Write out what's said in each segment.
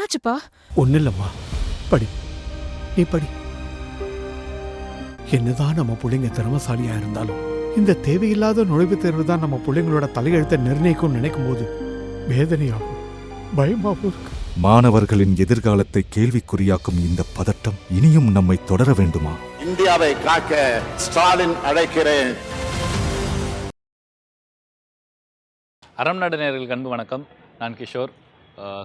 என்னாச்சுப்பா? ஒன்றும் இல்லைம்மா படி. நீ படி. என்னதான் நம்ம பிள்ளைங்க திறமசாலியா இருந்தாலும் இந்த தேவையில்லாத நுழைவுத் தேர்வு தான் நம்ம பிள்ளைங்களோட தலையெழுத்தை நிர்ணயிக்கும் நினைக்கும் போது வேதனையாகும் பயமாகவும் இருக்கு. மாணவர்களின் எதிர்காலத்தை கேள்விக்குறியாக்கும் இந்த பதட்டம் இனியும் நம்மை தொடர வேண்டுமா? இந்தியாவை காக்க ஸ்டாலின் அழைக்கிறேன். அறம் நாடு நேயர்களுக்கு அன்பு வணக்கம். நான் கிஷோர்.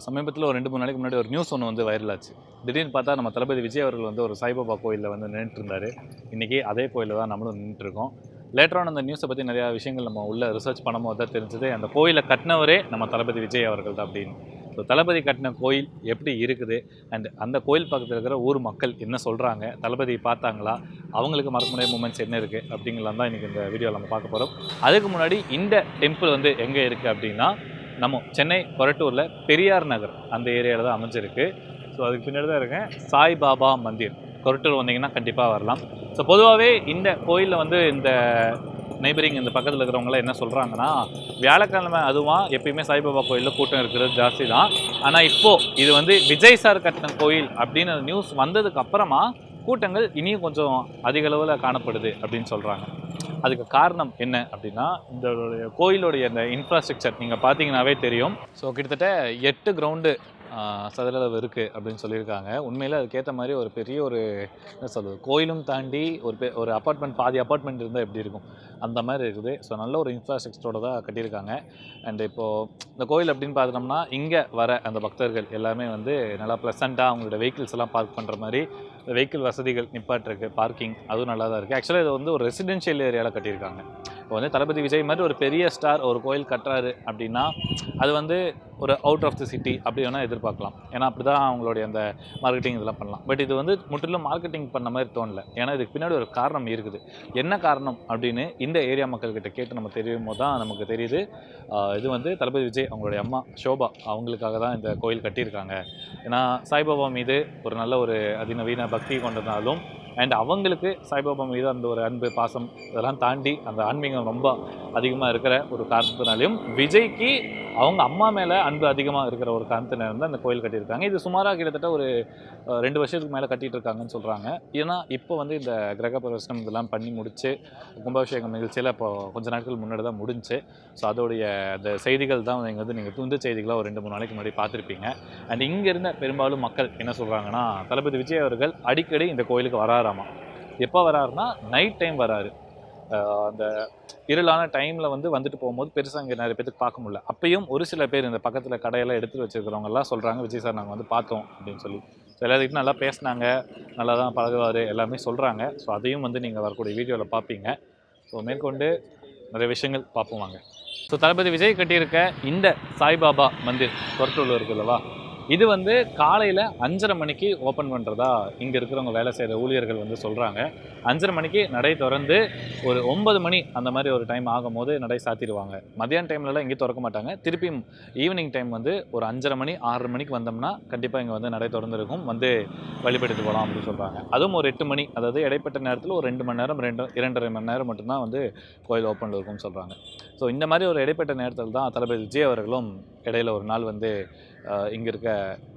சமீபத்தில் ஒரு ரெண்டு மூணு நாளைக்கு முன்னாடி ஒரு நியூஸ் ஒன்று வந்து வைரல் ஆச்சு. திடீர்னு பார்த்தா நம்ம தளபதி விஜய் அவர்கள் வந்து ஒரு சாய்பாபா கோயிலில் வந்து நின்றுட்டு இருந்தார். இன்றைக்கி அதே கோயிலில் தான் நம்மளும் நின்றுட்டுருக்கோம் லேட்டரான அந்த நியூஸை பற்றி நிறையா விஷயங்கள் நம்ம உள்ள ரிசர்ச் பண்ணும்போது தான் தெரிஞ்சது. அந்த கோயிலை கட்டினவரே நம்ம தளபதி விஜய் அவர்கள் தான் அப்படின்னு. ஸோ தளபதி கட்டின கோயில் எப்படி இருக்குது? அண்ட் அந்த கோயில் பக்கத்தில் இருக்கிற ஊர் மக்கள் என்ன சொல்கிறாங்க தளபதி பார்த்தாங்களா? அவங்களுக்கு மறக்க முடியாத மூமெண்ட்ஸ் என்ன இருக்குது அப்படிங்கலாம் தான் இன்றைக்கி இந்த வீடியோவில் நம்ம பார்க்க போகிறோம் அதுக்கு முன்னாடி இந்த டெம்பிள் வந்து எங்கே இருக்குது அப்படின்னா நம்ம சென்னை கொரட்டூரில் பெரியார் நகர் அந்த ஏரியாவில் தான் அமைஞ்சிருக்கு. ஸோ அதுக்கு பின்னாடி தான் இருக்கேன். சாய்பாபா மந்திர். கொரட்டூர் வந்தீங்கன்னா கண்டிப்பாக வரலாம். ஸோ பொதுவாகவே இந்த கோயிலில் வந்து இந்த நெய்பரிங் இந்த பக்கத்தில் இருக்கிறவங்களாம் என்ன சொல்கிறாங்கன்னா வியாழக்கிழமை அதுவும் எப்பயுமே சாய்பாபா கோயிலில் கூட்டம் இருக்கிறது ஜாஸ்தி தான். ஆனால் இப்போது இது வந்து விஜய் சார் கட்டின கோயில் அப்படின்னு நியூஸ் வந்ததுக்கு அப்புறமா கூட்டங்கள் இனியும் கொஞ்சம் அதிக அளவில் காணப்படுது அப்படின்னு சொல்கிறாங்க அதுக்கு காரணம் என்ன அப்படின்னா இந்த கோயிலுடைய இந்த இன்ஃப்ராஸ்ட்ரக்சர் நீங்கள் பார்த்தீங்கன்னாவே தெரியும். ஸோ கிட்டத்தட்ட எட்டு கிரவுண்டு சதுரளவு இருக்குது அப்படின்னு சொல்லியிருக்காங்க. உண்மையில் அதுக்கேற்ற மாதிரி ஒரு பெரிய ஒரு என்ன சொல்கிறது கோயிலும் தாண்டி ஒரு பெ ஒரு அப்பார்ட்மெண்ட் பாதி அப்பார்ட்மெண்ட் இருந்தால் எப்படி இருக்கும்? அந்த மாதிரி இருக்குது. ஸோ நல்ல ஒரு இன்ஃப்ராஸ்ட்ரக்சரோட தான் கட்டியிருக்காங்க. அண்ட் இப்போது இந்த கோயில் அப்படின்னு பார்த்தோம்னா இங்கே வர அந்த பக்தர்கள் எல்லாமே வந்து நல்லா ப்ளசண்ட்டாக அவங்களோட வெஹிக்கிள்ஸ் எல்லாம் பார்க் பண்ணுற மாதிரி வெஹிக்கிள் வசதிகள் நிப்பாட்டிருக்கு. பார்க்கிங் அதுவும் நல்லா தான் இருக்குது ஆக்சுவலாக இது வந்து ஒரு ரெசிடென்ஷியல் ஏரியாவில் கட்டியிருக்காங்க. வந்து தளபதி விஜய் மாதிரி ஒரு பெரிய ஸ்டார் ஒரு கோயில் கட்டுறாரு அப்படின்னா அது வந்து ஒரு அவுட் ஆஃப் தி சிட்டி அப்படி வேணால் எதிர்பார்க்கலாம். ஏன்னா அப்படி தான் அவங்களுடைய அந்த மார்க்கெட்டிங் இதெல்லாம் பண்ணலாம். பட் இது வந்து முற்றிலும் மார்க்கெட்டிங் பண்ண மாதிரி தோணல. ஏன்னா இதுக்கு பின்னாடி ஒரு காரணம் இருக்குது. என்ன காரணம் அப்படின்னு இந்த ஏரியா மக்கள்கிட்ட கேட்டு நம்ம தெரியும் போது தான் நமக்கு தெரியுது. இது வந்து தளபதி விஜய் அவங்களுடைய அம்மா ஷோபா அவங்களுக்காக தான் இந்த கோயில் கட்டியிருக்காங்க. ஏன்னா சாய்பாபா மீது ஒரு நல்ல ஒரு அதிநவீன பக்தி கொண்டிருந்தாலும் அண்ட் அவங்களுக்கு சாய்பாபா மீது அந்த ஒரு அன்பு பாசம் இதெல்லாம் தாண்டி அந்த ஆன்மீகம் ரொம்ப அதிகமாக இருக்கிற ஒரு காரணத்தினாலையும் விஜய்க்கு அவங்க அம்மா மேலே அன்பு அதிகமாக இருக்கிற ஒரு காரணத்தினால தான் அந்த கோயில் கட்டியிருக்காங்க. இது சுமாராக கிட்டத்தட்ட ஒரு ரெண்டு வருஷத்துக்கு மேலே கட்டிகிட்டு இருக்காங்கன்னு சொல்கிறாங்க ஏன்னா இப்போ வந்து இந்த கிரக பிரவேசனம் இதெல்லாம் பண்ணி முடிச்சு கும்பாபிஷேகம் நிகழ்ச்சியில் இப்போ கொஞ்ச நாட்கள் முன்னாடி தான் முடிஞ்சு. ஸோ அதோடைய அந்த செய்திகள் தான் நீங்கள் வந்து நீங்கள் துண்டு செய்திகளாக ஒரு ரெண்டு மூணு நாளைக்கு முன்னாடி பார்த்துருப்பீங்க. அண்ட் இங்கே இருந்த பெரும்பாலும் மக்கள் என்ன சொல்கிறாங்கன்னா தளபதி விஜய் அவர்கள் அடிக்கடி இந்த கோயிலுக்கு வராராமா? எப்போ வராருன்னா நைட் டைம் வராரு. அந்த இருளான டைமில் வந்து வந்துட்டு போகும்போது பெருசாக இங்கே நிறைய பேருக்கு பார்க்க முடியல. அப்பயும் ஒரு சில பேர் இந்த பக்கத்தில் கடையெல்லாம் எடுத்து வச்சுருக்கிறவங்கலாம் சொல்கிறாங்க விஜய் சார் நாங்கள் வந்து பார்த்தோம் அப்படின்னு சொல்லி. ஸோ எல்லாத்துக்கிட்டும் நல்லா பேசினாங்க. நல்லா தான் பழகுவார் எல்லாமே சொல்கிறாங்க ஸோ அதையும் வந்து நீங்கள் வரக்கூடிய வீடியோவில் பார்ப்பீங்க. ஸோ மேற்கொண்டு நிறைய விஷயங்கள் பார்ப்போம் வாங்க. ஸோ தளபதி விஜய் கட்டியிருக்க இந்த சாய்பாபா மந்திர் கொரட்டூரில் இருக்குல்லவா இது வந்து காலையில் அஞ்சரை மணிக்கு ஓப்பன் பண்ணுறதா இங்கே இருக்கிறவங்க வேலை செய்கிற ஊழியர்கள் வந்து சொல்கிறாங்க அஞ்சரை மணிக்கு நடை திறந்து ஒரு ஒன்பது மணி அந்த மாதிரி ஒரு டைம் ஆகும்போது நடை சாத்திடுவாங்க. மதியான டைம்லலாம் இங்கே திறக்க மாட்டாங்க. திருப்பியும் ஈவினிங் டைம் வந்து ஒரு அஞ்சரை மணி ஆறரை மணிக்கு வந்தோம்னா கண்டிப்பாக இங்கே வந்து நடை திறந்துருக்கும். வந்து வழிபடுத்து போகலாம் அப்படின்னு சொல்கிறாங்க அதுவும் ஒரு எட்டு மணி அதாவது இடைப்பட்ட நேரத்தில் ஒரு ரெண்டு மணி நேரம் ரெண்டு இரண்டரை மணி நேரம் மட்டும்தான் வந்து கோயில் ஓப்பனில் இருக்கும்னு சொல்கிறாங்க ஸோ இந்த மாதிரி ஒரு இடைப்பட்ட நேரத்தில் தான் தளபதி விஜய் அவர்களும் இடையில ஒரு நாள் வந்து இங்கே இருக்க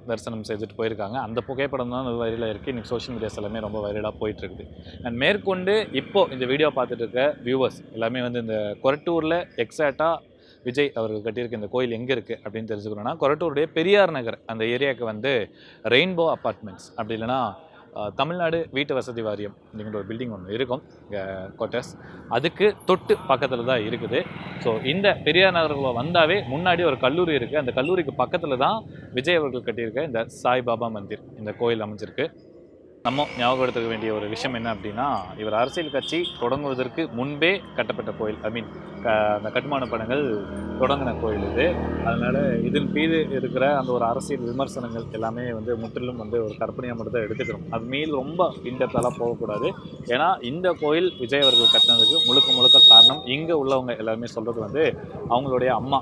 தரிசனம் செய்துட்டு போயிருக்காங்க. அந்த புகைப்படம் தான் வைரலாக இருக்குது இன்றைக்கி சோஷியல் மீடியாஸ் எல்லாமே ரொம்ப வைரலாக போயிட்டுருக்குது. அண்ட் மேற்கொண்டு இப்போது இந்த வீடியோ பார்த்துட்டு இருக்க வியூவர்ஸ் எல்லாமே வந்து இந்த கொரட்டூரில் எக்ஸாக்டாக விஜய் அவர்கள் கட்டியிருக்க இந்த கோயில் எங்கே இருக்குது அப்படின்னு தெரிஞ்சுக்கணும்னா கொரட்டூருடைய பெரியார் நகர் அந்த ஏரியாவுக்கு வந்து ரெயின்போ அப்பார்ட்மெண்ட்ஸ் அப்படி இல்லைனா தமிழ்நாடு வீட்டு வசதி வாரியம் அப்படிங்கிற ஒரு பில்டிங் ஒன்று இருக்கும் இங்கே கோட்டர்ஸ் அதுக்கு தொட்டு பக்கத்தில் தான் இருக்குது. ஸோ இந்த பெரியார் நகர்ல வந்தாவே முன்னாடி ஒரு கல்லூரி இருக்குது அந்த கல்லூரிக்கு பக்கத்தில் தான் விஜய் அவர்கள் கட்டியிருக்க இந்த சாய்பாபா மந்திர் இந்த கோயில் அமைஞ்சிருக்கு. நம்ம ஞாபகப்படுத்த வேண்டிய ஒரு விஷயம் என்ன அப்படின்னா இவர் அரசியல் கட்சி தொடங்குவதற்கு முன்பே கட்டப்பட்ட கோயில். ஐ மீன் அந்த கட்டுமான படங்கள் தொடங்கின கோயில் இது. அதனால் இதன் மீது இருக்கிற அந்த ஒரு அரசியல் விமர்சனங்கள் எல்லாமே வந்து முற்றிலும் வந்து ஒரு கற்பனையாக மட்டும் தான் எடுத்துக்கிறோம். அது மீது ரொம்ப இன்டெப்தெல்லாம் போகக்கூடாது. ஏன்னா இந்த கோயில் விஜய் அவர்கள் கட்டினதுக்கு முழுக்க முழுக்க காரணம் இங்கே உள்ளவங்க எல்லாருமே சொல்கிறது வந்து அவங்களுடைய அம்மா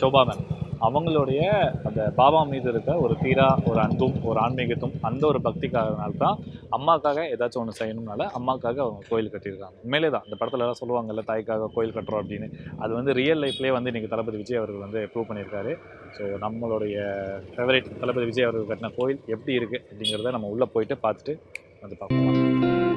ஷோபா மேம். அவங்களுடைய அந்த பாபா மீது இருக்க ஒரு தீரா ஒரு அன்பும் ஒரு ஆன்மீகத்தும் அந்த ஒரு பக்திக்காகனால தான் அம்மாக்காக ஏதாச்சும் ஒன்று செய்யணும்னால அம்மாக்காக அவங்க கோயில் கட்டியிருக்காங்க. உண்மையிலே தான். இந்த படத்துல எல்லாம் சொல்லுவாங்கல்ல தாய்க்காக கோயில் கட்டுறோம் அப்படின்னு. அது வந்து ரியல் லைஃப்லேயே வந்து இன்றைக்கி தளபதி விஜய் அவர்கள் வந்து ப்ரூவ் பண்ணியிருக்காரு. ஸோ நம்மளுடைய ஃபேவரேட் தளபதி விஜய் அவர்கள் கட்டின கோயில் எப்படி இருக்குது அப்படிங்கிறத நம்ம உள்ளே போயிட்டு பார்த்துட்டு வந்து பார்க்கலாம்.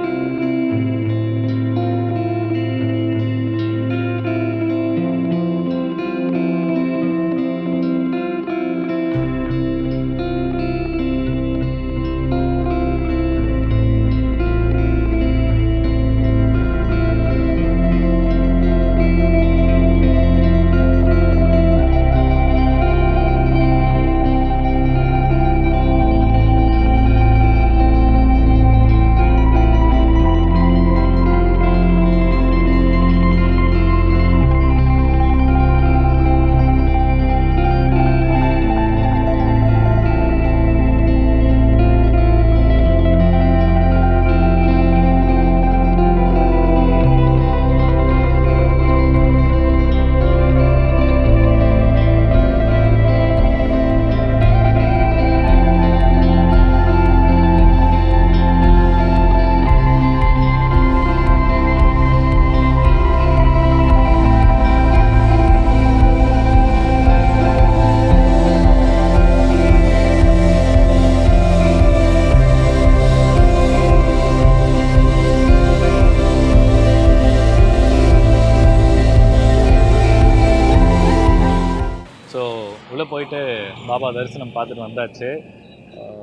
பாபா தரிசனம் பார்த்துட்டு வந்தாச்சு.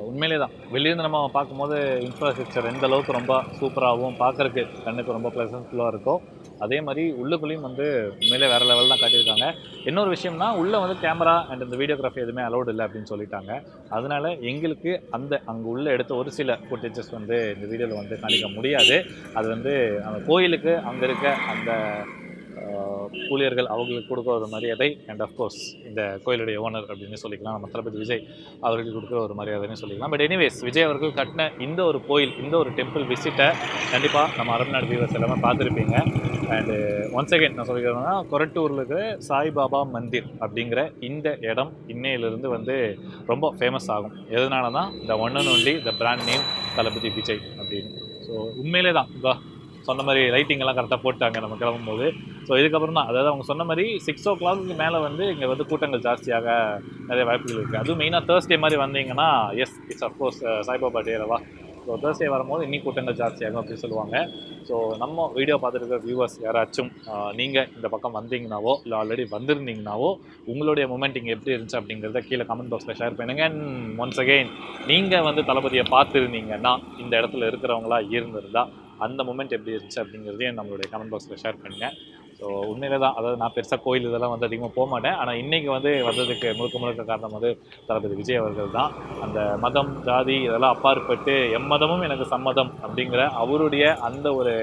உண்மையிலே தான் வெளியிருந்து நம்ம பார்க்கும்போது இன்ஃப்ராஸ்ட்ரக்சர் எந்த அளவுக்கு ரொம்ப சூப்பராகவும் பார்க்கறக்கு கண்ணுக்கு ரொம்ப ப்ளசன்ஃபுல்லாக இருக்கும் அதே மாதிரி உள்ளுக்குள்ளேயும் வந்து உண்மையிலே வேறு லெவல் தான் காட்டியிருக்காங்க. இன்னொரு விஷயம்னா உள்ளே வந்து கேமரா அண்ட் இந்த வீடியோகிராஃபி எதுவுமே அலௌடு இல்லை அப்படின்னு சொல்லிட்டாங்க. அதனால எங்களுக்கு அந்த அங்கே உள்ள எடுத்த ஒரு சில ஃபுட்டேஜஸ் வந்து இந்த வீடியோவில் வந்து காணிக்க முடியாது. அது வந்து அந்த கோயிலுக்கு அங்கே இருக்க அந்த ஊழியர்கள் அவங்களுக்கு கொடுக்குற ஒரு மரியாதை அண்ட் அஃப்கோர்ஸ் இந்த கோயிலுடைய ஓனர் அப்படின்னு சொல்லிக்கலாம். நம்ம தளபதி விஜய் அவர்களுக்கு கொடுக்குற ஒரு மரியாதைன்னு சொல்லிக்கலாம். பட் எனிவேஸ் விஜய் அவர்கள் கட்டின இந்த ஒரு கோயில் இந்த ஒரு டெம்பிள் விசிட்டை கண்டிப்பாக நம்ம அரண்நாடு வியூவர்ஸ் எல்லாமே பார்த்துருப்பீங்க. அண்டு ஒன்ஸ் அகைன் நான் சொல்லிக்கிறேன்னா கொரட்டூரில் இருக்கிற சாய்பாபா மந்திர் அப்படிங்கிற இந்த இடம் இன்னையிலிருந்து வந்து ரொம்ப ஃபேமஸ் ஆகும். எதனால தான் the one and only the brand name Thalapathy Vijay அப்படின்னு. ஸோ உண்மையிலே தான் சொன்ன மாதிரி லைட்டிங் எல்லாம் கரெக்டாக போட்டாங்க. நம்ம கிளம்பும்போது ஸோ இதுக்கப்புறம் தான். அதாவது அவங்க சொன்ன மாதிரி சிக்ஸ் ஓ கிளாக்கு மேலே வந்து இங்கே வந்து கூட்டங்கள் ஜாஸ்தியாக நிறைய வாய்ப்புகள் இருக்குது அதுவும் மெயினாக தேர்ஸ்டே மாதிரி வந்தீங்கன்னா yes it's of course Saibaba day அல்லவா? ஸோ தேர்ஸ்டே வரும்போது இன்னும் கூட்டங்கள் ஜாஸ்தியாகும் அப்படின்னு சொல்லுவாங்க. ஸோ நம்ம வீடியோ பார்த்துருக்க வியூவர்ஸ் யாராச்சும் நீங்கள் இந்த பக்கம் வந்தீங்கனாவோ இல்லை ஆல்ரெடி வந்திருந்தீங்கனாவோ உங்களுடைய மூமெண்ட் இங்கே எப்படி இருந்துச்சு அப்படிங்கிறத கீழே கமெண்ட் பாக்ஸில் ஷேர் பண்ணுங்க. அண்ட் ஒன்ஸ் அகெயின் நீங்கள் வந்து தளபதியை பார்த்துருந்தீங்கன்னா இந்த இடத்துல இருக்கிறவங்களா இருந்திருந்தா அந்த மூமெண்ட் எப்படி இருந்துச்சு அப்படிங்கிறதையும் நம்மளுடைய கமெண்ட் பாக்ஸில் ஷேர் பண்ணுங்கள் ஸோ உண்மையில தான். அதாவது நான் பெருசாக கோயில் இதெல்லாம் வந்து அதிகமாக போக மாட்டேன். ஆனால் இன்றைக்கி வந்து வந்ததுக்கு முழுக்க முழுக்க காரணம் வந்து தளபதி விஜய் அவர்கள் தான். அந்த மதம் ஜாதி இதெல்லாம் அப்பாற்பட்டு எம்மதமும் எனக்கு சம்மதம் அப்படிங்கிற அவருடைய அந்த ஒரு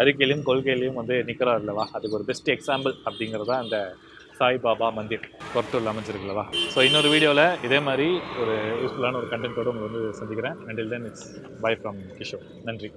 அறிக்கையிலையும் கொள்கையிலையும் வந்து நிற்கிறார் இல்லவா அதுக்கு ஒரு பெஸ்ட் எக்ஸாம்பிள் அப்படிங்கிறது தான் இந்த சாய்பாபா மந்திர் கொரட்டூரில் அமைஞ்சிருக்குல்லவா ஸோ இன்னொரு வீடியோவில் இதே மாதிரி ஒரு யூஸ்ஃபுல்லான ஒரு கண்டென்ட்டோடு உங்களை வந்து சந்திக்கிறேன். Until then it's bye from Kishore நன்றி.